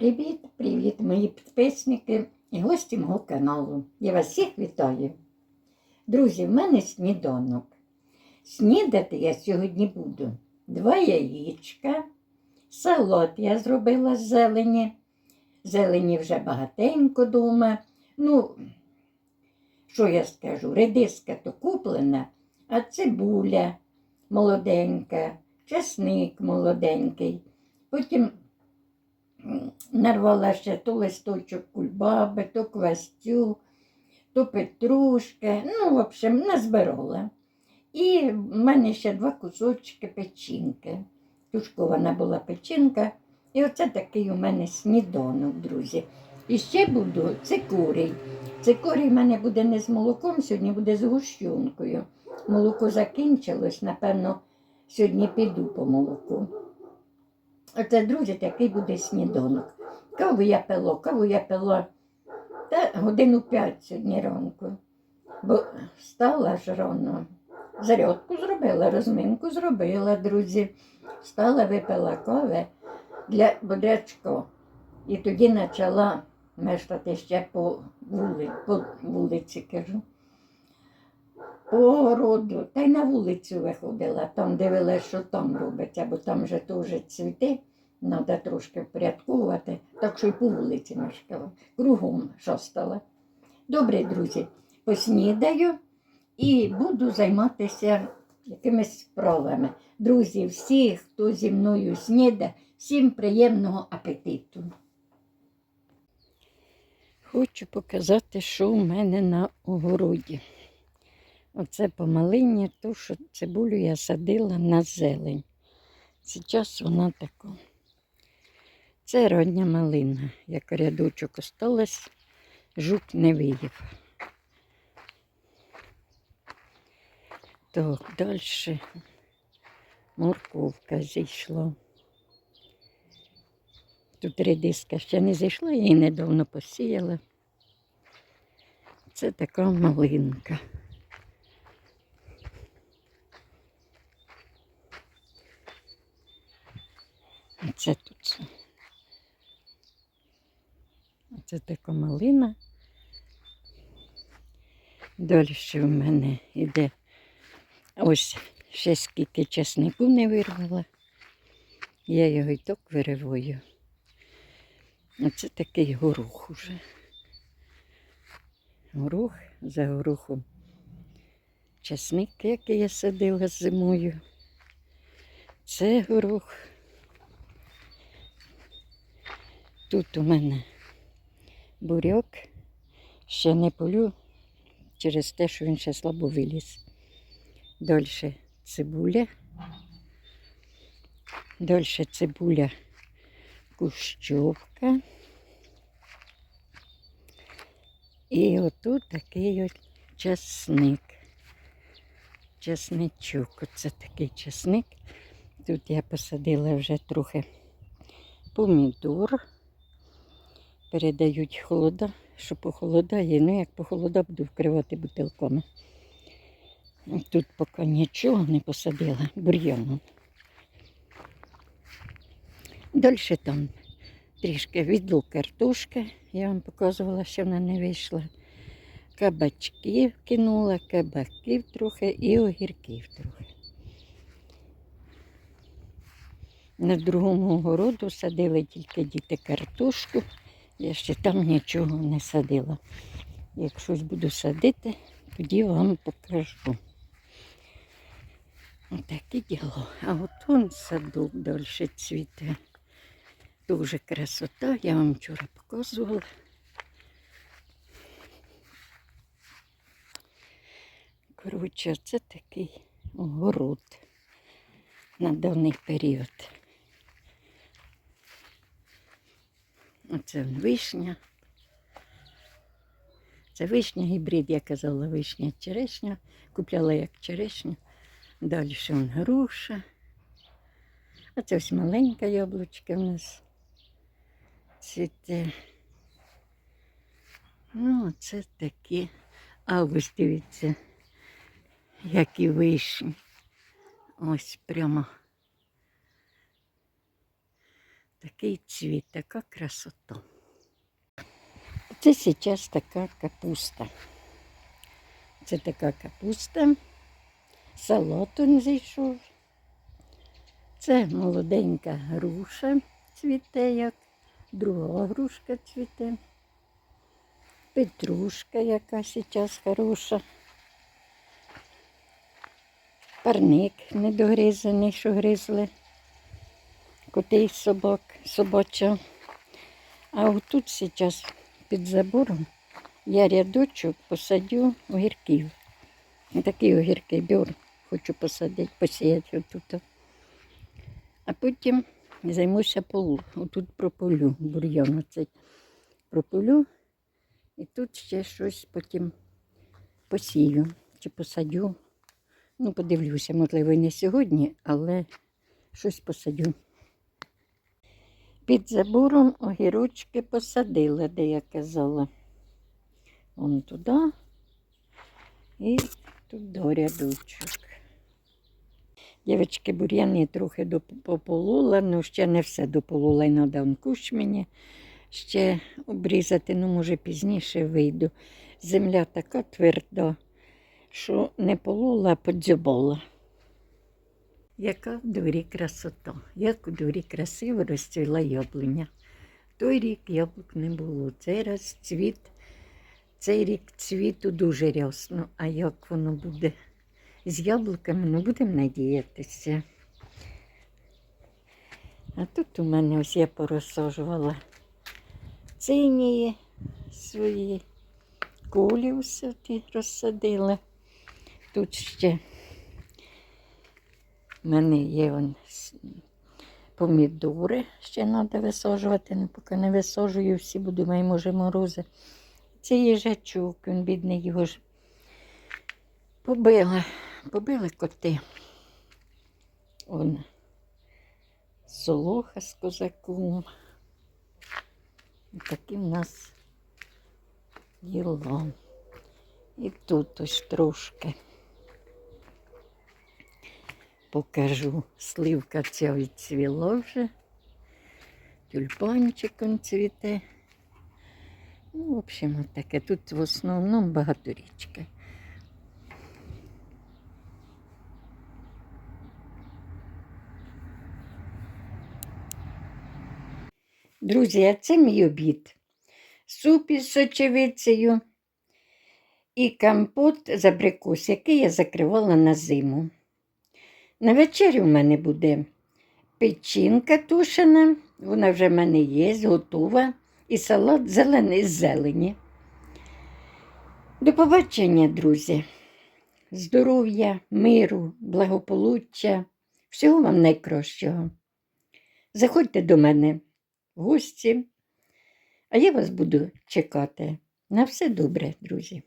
Привіт, привіт, мої підписники і гості мого каналу. Я вас всіх вітаю. Друзі, в мене сніданок. Снідати я сьогодні буду два яєчка, салат я зробила з зелені. Зелені вже багатенько дома. Ну, що я скажу, редиска то куплена, а цибуля молоденька, чесник молоденький. Потім нарвала ще то листочок кульбаби, то квастю, то петрушки. Ну, в общем, назбирала. І в мене ще два кусочки печінки. Тушкована була печінка. І оце такий у мене сніданок, друзі. І ще буду цикорій. Цикорій в мене буде не з молоком, сьогодні буде з гущункою. Молоко закінчилось, напевно, сьогодні піду по молоку. Оце, друзі, такий буде сніданок. Каву я пила, каву я пила та годину п'ять сьогодні ранку. Бо встала ж рано. Зарядку зробила, розминку зробила, друзі. Встала, випила кави для бодрячка. І тоді почала мешкати ще по, вули, по вулиці, кажу. По городу, та й на вулицю виходила, там дивилася, що там робиться, бо там вже теж цвіти, треба трошки впорядкувати, так що й по вулиці мешкала, кругом шостала. Добре, друзі, поснідаю і буду займатися якимись справами. Друзі, всі, хто зі мною сніда, всім приємного апетиту. Хочу показати, що у мене на огороді. Оце помалиння, то, що цибулю я садила на зелень. Зараз вона така. Це родня малина. Як рядочок осталось, жук не виїв. Так, далі морковка зійшла. Тут редиска ще не зійшла, я її недавно посіяла. Це така малинка. Це тут. Це така малина. Далі ще в мене йде ось ще скільки часнику не вирвала. Я його і так вириваю. Оце такий горох уже. Горох за горохом. Часник, який я садила зимою. Це горох. Тут у мене буряк. Ще не полю через те, що він ще слабо виліз. Далі цибуля. Далі цибуля кущовка. І отут такий от часник. Часничок. Оце такий часник. Тут я посадила вже трохи помідор. Передають холода, що похолодає. Ну, як похолода, буду вкривати бутилками. Тут поки нічого не посадила, бур'яном. Далі там трішки відлу картошки, я вам показувала, що вона не вийшла. Кабачків кинула, кабаків трохи і огірків трохи. На другому городу садили тільки діти картошку. Я ще там нічого не садила. Як щось буду садити, тоді вам покажу. Отаке діло. А от он садок далі цвіте. Дуже красота, я вам вчора показувала. Коротше, це такий город на даний період. Оце вишня. Це вишня гібрид, я казала, вишня черешня. Купляла як черешню. Далі он груша. А це ось маленька яблучка в нас. Цвіте. Ну, це такі. А ось дивіться, які вишні. Ось прямо Такий цвіт, така красота. Це зараз така капуста. Це така капуста. Салат он зійшов. Це молоденька груша цвіте, як друга грушка цвіте. Петрушка, яка зараз хороша. Парник недогризаний, що гризли. Коти й собак, собача. А отут зараз під забором я рядочок посадю огірків. Такі огірки бюр хочу посадити, посіяти отут. А потім займуся полу. Отут прополю, бур'ян оцей прополю. І тут ще щось потім посію чи посадю. Ну, подивлюся, можливо, не сьогодні, але щось посадю. Під забором огірочки посадила, де я казала. Вон туди і туди рядочок. Дівчатки, бур'яни трохи пополола, ну ще не все дополола, і треба кущ мені ще обрізати, ну, може, пізніше вийду. Земля така тверда, що не полола, а подзьобола. Яка в дворі красота, як у дворі красиво розцвіла яблуня. Той рік яблук не було. Цей раз цвіт, цей рік цвіту дуже рясно. А як воно буде з яблуками, ну будемо надіятися. А тут у мене ось я порозсаджувала цинії свої кулі все розсадила. Тут ще в мене є вон помідори, ще треба висаджувати, ну поки не висаджую, всі буду мої, може, морози. Це їжачок, він бідний його ж побили, побили коти. Он солоха з козаком. Такі в нас діла. І тут ось трошки покажу. Сливка ця відцвіла вже. Тюльпанчиком цвіте. Ну, в общем, таке. Тут в основному багаторічка. Друзі, а це мій обід. Суп із сочевицею і компот з абрикос, який я закривала на зиму. На вечерю в мене буде печінка тушена, вона вже в мене є, готова, і салат зелений з зелені. До побачення, друзі. Здоров'я, миру, благополуччя, всього вам найкращого. Заходьте до мене в гості, а я вас буду чекати. На все добре, друзі.